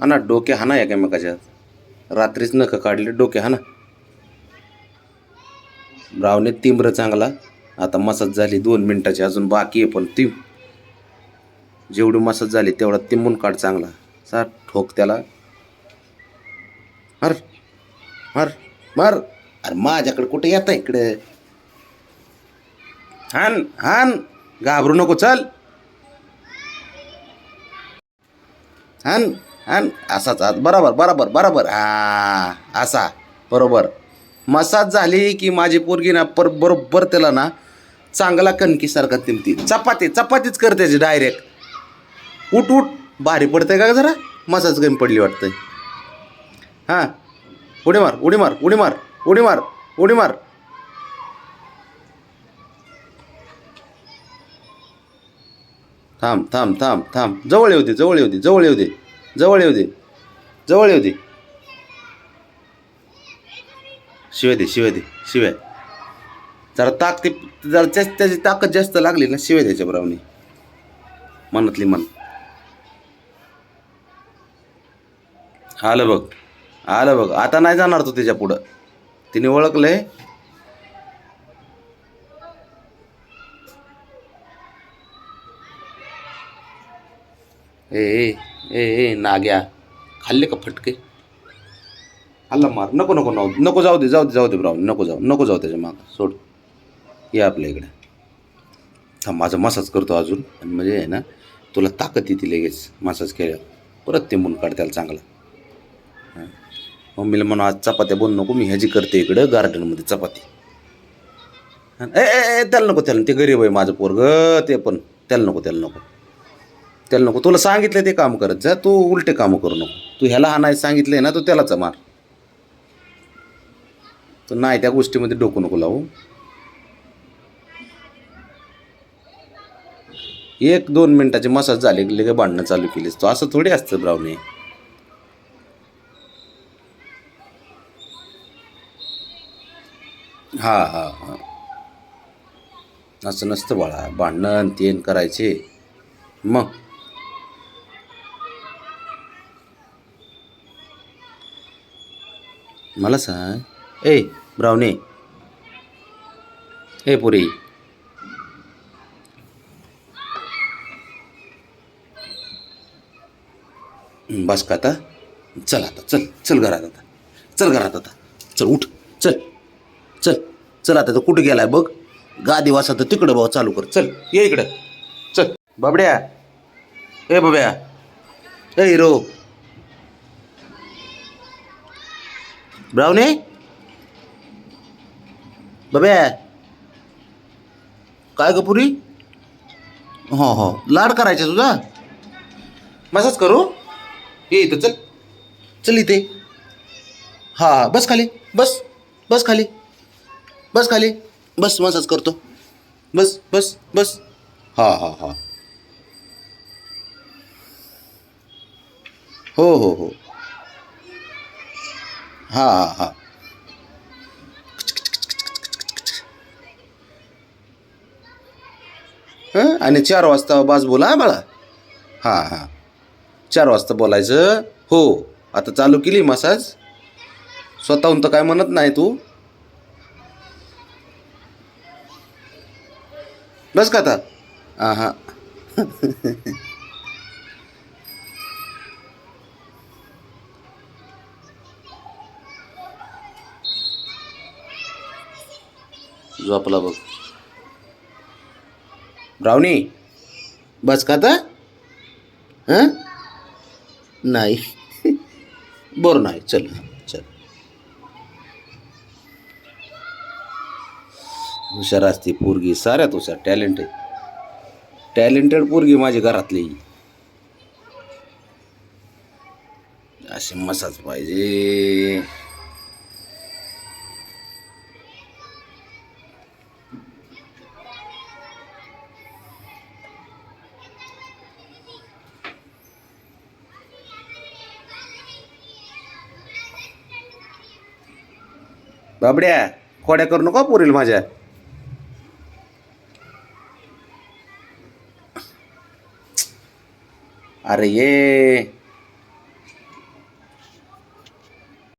हा ना डोके हा ना एकामेकाच्या. रात्रीच नखं काढले डोके हा ना. ब्रावने तिंबर चांगला. आता मसाज झाली दोन मिनिटाची अजून बाकी आहे पण ती जेवढी मसाज झाली तेवढा तिंबून काढ चांगला. सा ठोक त्याला. मार मार मार. अरे माझ्याकडे कुठे येत इकडे? हान हान. घाबरू नको चल. हान हान असाच आत बरोबर बरोबर बरोबर. हा असा बरोबर. मसाज झाली की माझी पोरगी ना पर बरोबर त्याला ना चांगला कणकीसारखा तिमती. चपाती चपातीच कर त्याची डायरेक्ट उठ उठ भारी पडते का जरा? मसाज कमी पडली वाटतंय. हां उडी मार उडी मार उडी मार उडी मार उडी मार. थांब थांब थांब थांब. जवळ येऊ दे जवळ येऊ दे जवळ येऊ दे. जवळ येऊ दे. जवळ येऊ दे. शिवाय दे शिवाय दे शिवाय. जरा ताक ते जरा त्याच त्याची ताकद जास्त लागली ना शिवाय द्यायच्या बरावनी मनातली मन. आलं बघ आलं बघ. आता नाही जाणार तो त्याच्या पुढं. तिने ओळखलंय. ए. ए ए नाग्या खाल्ले का फटके? हल्ला मार नको नको नको नको जाऊ दे जाऊ दे जाऊ दे ब्राऊन नको जाऊ नको जाऊ त्याच्या मागं. सोड. ये आपल्या इकडे. थांब माझा मसाज करतो अजून. आणि म्हणजे आहे ना तुला ताकद येते लगेच मसाज केल्यावर. परत ते मुन काढ त्याला चांगला. हां. मम्मीला म्हणून आज चपात्या बोल नको मी ह्याची करते इकडं गार्डनमध्ये चपाती. ए ए ए, त्याला नको त्याला. ते गरीब आहे माझं पोरग ते पण. त्याला नको त्याला नको. त्याला नको. तुला सांगितलं ते काम करत जा. तू उलटे कामं करू नको. तू ह्याला हा नाही सांगितलंय ना तू त्यालाच मार. तर नाही त्या गोष्टीमध्ये डोकं नको लावू. एक दोन मिनटाचे मसाज झाले की लगे भांडणं चालू केलीस तो. असं थोडी असतं ब्राऊनी हा हा हा. असं नसतं बाळा. भांडणं तेन करायचे. मग? मला सांग. ए ब्रावणे. ए पुरी. बस का आता? चल आता चल चल घरात आता. चल घरात आता. चल उठ. चल. चल चल आता. तो कुठं गेलाय बघ? गादी वासा तर तिकडं भाऊ चालू कर. चल ये इकडं. चल. बाबड्या. ए बाब्या ए हिरो. ब्राऊने बाब्या काय ग पुरी? हो हो. लाड करायचा तुझा? मसाज करू? ये इथं चल. चल इथे. हा हा. बस खाली. बस. बस खाली. बस खाली. बस मसाज करतो. बस बस बस. हा हा हा. हो हो हो. हां हां हां. आणि चार वाजता बाज बोला हा बाळा. हां हां. चार वाजता बोलायचं. हो आता चालू केली मसाज. स्वतःहून तर काय म्हणत नाही तू. बस का आता? हां हां झोपला बघ. ब्राउनी बस का तर हां? नाही. बरं नाही. चल चल. हुशार असते पोरगी. साऱ्यात हुशार. टॅलेंटेड. टॅलेंटेड पोरगी माझी घरातली. असे मसाज पाहिजे. बाबड्या खोड्या करू नका पुरील माझ्या. अरे ये.